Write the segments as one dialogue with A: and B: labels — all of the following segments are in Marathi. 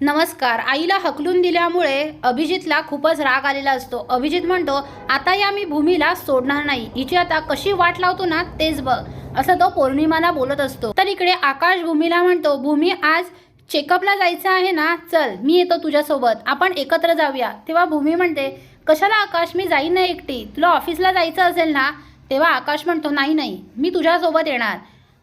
A: नमस्कार. आईला हकलून दिल्यामुळे अभिजितला खूपच राग आलेला असतो. अभिजित म्हणतो आता या मी भूमीला सोडणार नाही. हिची आता कशी वाट लावतो ना तेच बघ. असं तो पौर्णिमाला बोलत असतो. तर इकडे आकाश भूमीला म्हणतो भूमी आज चेकअपला जायचं आहे ना? चल मी येतो तुझ्यासोबत. आपण एकत्र जाऊया. तेव्हा भूमी म्हणते कशाला आकाश? मी जाईन ना एकटी. तुला ऑफिसला जायचं असेल ना? तेव्हा आकाश म्हणतो नाही नाही. मी तुझ्यासोबत येणार.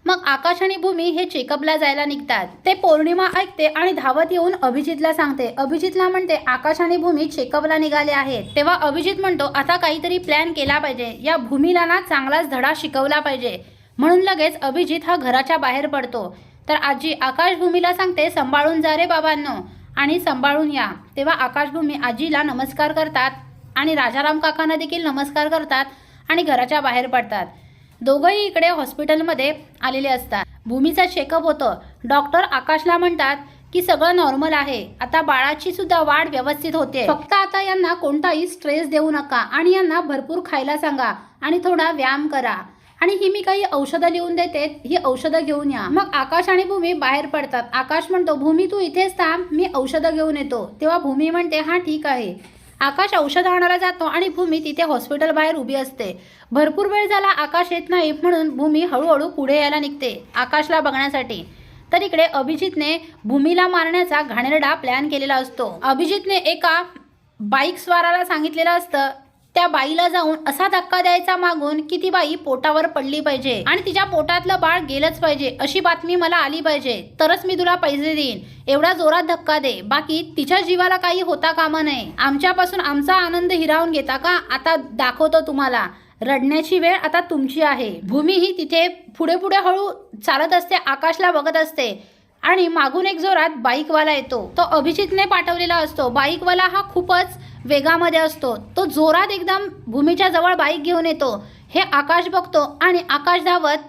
A: मग आकाश आणि भूमी हे चेकअपला जायला निघतात. ते पौर्णिमा ऐकते आणि धावत येऊन अभिजितला सांगते. अभिजितला म्हणते आकाश आणि भूमी चेकअपला निघाले आहेत. तेव्हा अभिजित म्हणतो आता काहीतरी प्लॅन केला पाहिजे. या भूमीला ना चांगलाच धडा शिकवला पाहिजे. म्हणून लगेच अभिजित हा घराच्या बाहेर पडतो. तर आजी आकाश भूमीला सांगते सांभाळून जा रे बाबांनो. आणि सांभाळून या. तेव्हा आकाशभूमी आजीला नमस्कार करतात आणि राजाराम काकांना देखील नमस्कार करतात आणि घराच्या बाहेर पडतात. दोघंही इकडे हॉस्पिटलमध्ये आलेले असतात. भूमीचा चेकअप होतं. डॉक्टर आकाशला म्हणतात की सगळं नॉर्मल आहे. आता बाळाची सुद्धा वाढ व्यवस्थित होते. फक्त आता यांना कोणताही स्ट्रेस देऊ नका आणि यांना भरपूर खायला सांगा आणि थोडा व्यायाम करा. आणि ही मी काही औषधं लिहून देते ही औषधं घेऊन या. मग आकाश आणि भूमी बाहेर पडतात. आकाश म्हणतो भूमी तू इथेच थांब. मी औषधं घेऊन येतो. तेव्हा भूमी म्हणते हा ठीक आहे. आकाश औषध आणायला जातो आणि भूमी तिथे हॉस्पिटल बाहेर उभी असते. भरपूर वेळ झाला आकाश येत नाही म्हणून भूमी हळूहळू पुढे यायला निघते आकाशला बघण्यासाठी. तर इकडे अभिजितने भूमीला मारण्याचा घाणेरडा प्लॅन केलेला असतो. अभिजितने एका बाईक स्वाराला सांगितलेलं असतं त्या बाईला जाऊन असा धक्का द्यायचा मागून की ती बाई पोटावर पडली पाहिजे आणि तिच्या पोटातलं बाळ गेलंच पाहिजे अशी बातमी मला आली पाहिजे. तरच मी तुला पैसे देईन. एवढा जोरात धक्का दे. बाकी तिच्या जीवाला काही होता कामा नये. आमच्यापासून आमचा आनंद हिरावून घेता का? आता दाखवतो तुम्हाला. रडण्याची वेळ आता तुमची आहे. भूमी ही तिथे पुढे पुढे हळू चालत असते आकाशला बघत असते. आणि मागून एक जोरात बाईकवाला येतो. तो अभिजितने पाठवलेला असतो. बाईकवाला हा खूपच वेगामध्ये असतो. तो जोरात एकदम भूमीच्या जवळ बाईक घेऊन येतो. हे आकाश बघतो आणि आकाश धावत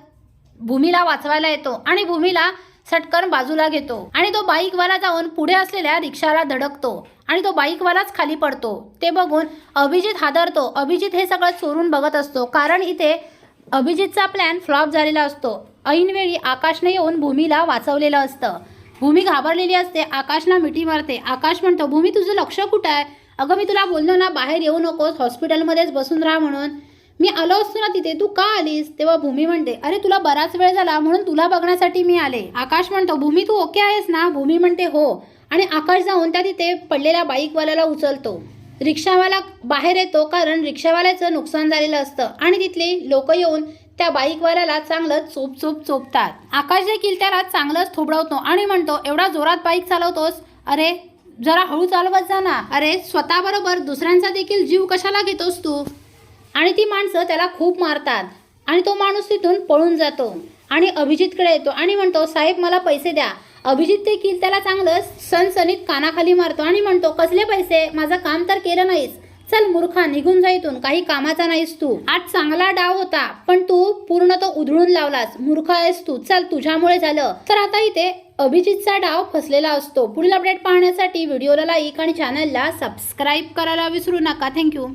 A: भूमीला वाचवायला येतो आणि भूमीला सटकन बाजूला घेतो. आणि तो बाईकवाला जाऊन पुढे असलेल्या रिक्षाला धडकतो आणि तो बाईकवालाच खाली पडतो. ते बघून अभिजित हादरतो. अभिजित हे सगळं चोरून बघत असतो. कारण इथे अभिजितचा प्लॅन फ्लॉप झालेला असतो. ऐनवेळी आकाशने येऊन भूमीला वाचवलेलं असतं. भूमी घाबरलेली असते. आकाशला मिठी मारते. आकाश म्हणतो भूमी तुझं लक्ष कुठं आहे? अगं मी तुला बोललो ना बाहेर येऊ नकोस हॉस्पिटलमध्येच बसून राहा म्हणून. मी आलो असतो ना तिथे तू का आलीस? तेव्हा भूमी म्हणते अरे तुला बराच वेळ झाला म्हणून तुला बघण्यासाठी मी आले. आकाश म्हणतो भूमी तू ओके आहेस ना? भूमी म्हणते हो. आणि आकाश जाऊन त्या तिथे पडलेल्या बाईकवाल्याला उचलतो. रिक्षावाला बाहेर येतो कारण रिक्षावाल्याचं नुकसान झालेलं असतं. आणि तिथले लोक येऊन त्या बाईकवाल्याला चांगलं चोप चोप चोपतात. आकाश देखील त्याला चांगलंच थोबडवतो आणि म्हणतो एवढा जोरात बाईक चालवतोस? अरे जरा हळू चालवत जा ना. अरे स्वतःबरोबर दुसऱ्यांचा देखील जीव कशाला घेतोस तू? आणि ती माणसं त्याला खूप मारतात. आणि तो माणूस तिथून पळून जातो. आणि अभिजितकडे येतो आणि म्हणतो साहेब मला पैसे द्या. अभिजित देखील त्याला चांगलं सनसनीत कानाखाली मारतो आणि म्हणतो कसले पैसे? माझं काम तर केलं नाहीस. चल मूर्खा निघून जा इथून. काही कामाचा नाहीस तू. आज चांगला डाव होता पण तू पूर्ण तो उधळून लावलास. मूर्ख आहेस तू. चल तुझ्यामुळे झालं. तर आता इथे अभिजितचा डाव फसलेला असतो. पुढील अपडेट पाहण्यासाठी व्हिडिओला लाईक आणि चॅनलला सबस्क्राईब करायला विसरू नका. थँक्यू